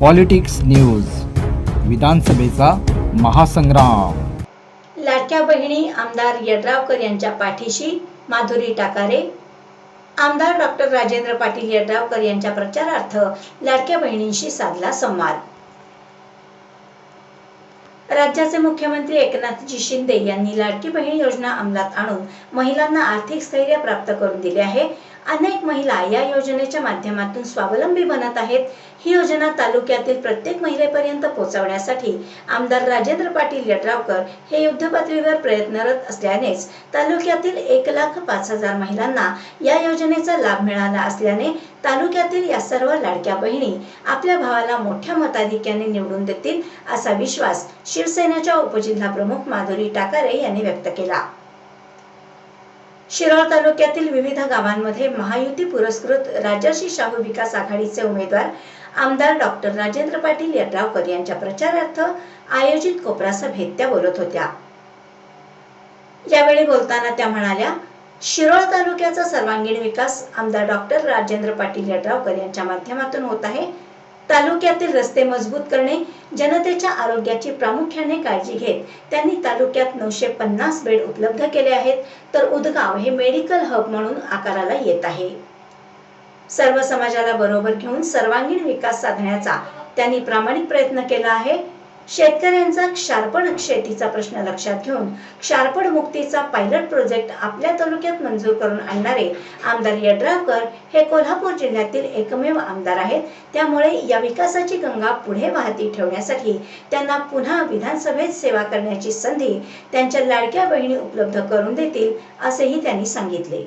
Politics news विधानसभेचा महासंग्राम. लाडक्या बहिणी आमदार यड्रावकर यांच्या पाठीशी माधुरी टाकारे आमदार डॉक्टर राजेंद्र पाटील यड्रावकर यांच्या प्रचारार्थ लाडक्या बहिणींशी साधला संवाद. राज्याचे मुख्यमंत्री एकनाथजी शिंदे यांनी लाडकी बहीण योजना अंमलात आणून महिलांना आर्थिक स्थैर्य प्राप्त करून दिले आहे. अनेक महिला या योजनेच्या माध्यमातून स्वावलंबी बनत आहेत. ही योजना तालुक्यातील प्रत्येक महिलेपर्यंत पोहोचवण्यासाठी आमदार राजेंद्र पाटील यड्रावकर हे युद्धपातळीवर प्रयत्नरत असल्यानेच तालुक्यातील एक लाख पाच हजार महिलांना या योजनेचा लाभ मिळाला असल्याने तालुक्यातील या सर्व लाडक्या बहिणी आपल्या भावाला मोठ्या मताधिक्याने निवडून देतील असा विश्वास शिवसेनेच्या उपजिल्हा प्रमुख माधुरी टाकारे यांनी व्यक्त केला. शिरोळ तालुक्यातील विविध गावांमध्ये महायुती पुरस्कृत राजर्षी शाहू विकास आघाडीचे उमेदवार आमदार डॉक्टर राजेंद्र पाटील यड्रावकर यांच्या प्रचारार्थ आयोजित कोपरा सभेत त्या बोलत होत्या. यावेळी बोलताना त्या म्हणाल्या शिरोळ तालुक्याचा सर्वांगीण विकास आमदार डॉक्टर राजेंद्र पाटील यड्रावकर यांच्या माध्यमातून होत आहे. तालुक्यातील रस्ते मजबूत करणे जनतेच्या आरोग्याची प्रामुख्याने काळजी घेत त्यांनी तालुक्यात नऊशे पन्नास बेड उपलब्ध केले आहेत. तर उदगाव हे मेडिकल हब म्हणून आकाराला येत आहे. सर्व समाजाला बरोबर घेऊन सर्वांगीण विकास साधण्याचा त्यांनी प्रामाणिक प्रयत्न केला आहे. शेतकऱ्यांचा क्षारपण शेतीचा प्रश्न लक्षात घेऊन क्षारपण मुक्तीचा पायलट प्रोजेक्ट आपल्या तालुक्यात मंजूर करून आणणारे आमदार यड्रावकर हे कोल्हापूर जिल्ह्यातील एकमेव आमदार आहेत. त्यामुळे या विकासाची गंगा पुढे वाहती ठेवण्यासाठी त्यांना पुन्हा विधानसभेत सेवा करण्याची संधी त्यांच्या लाडक्या बहिणी उपलब्ध करून देतील असेही त्यांनी सांगितले.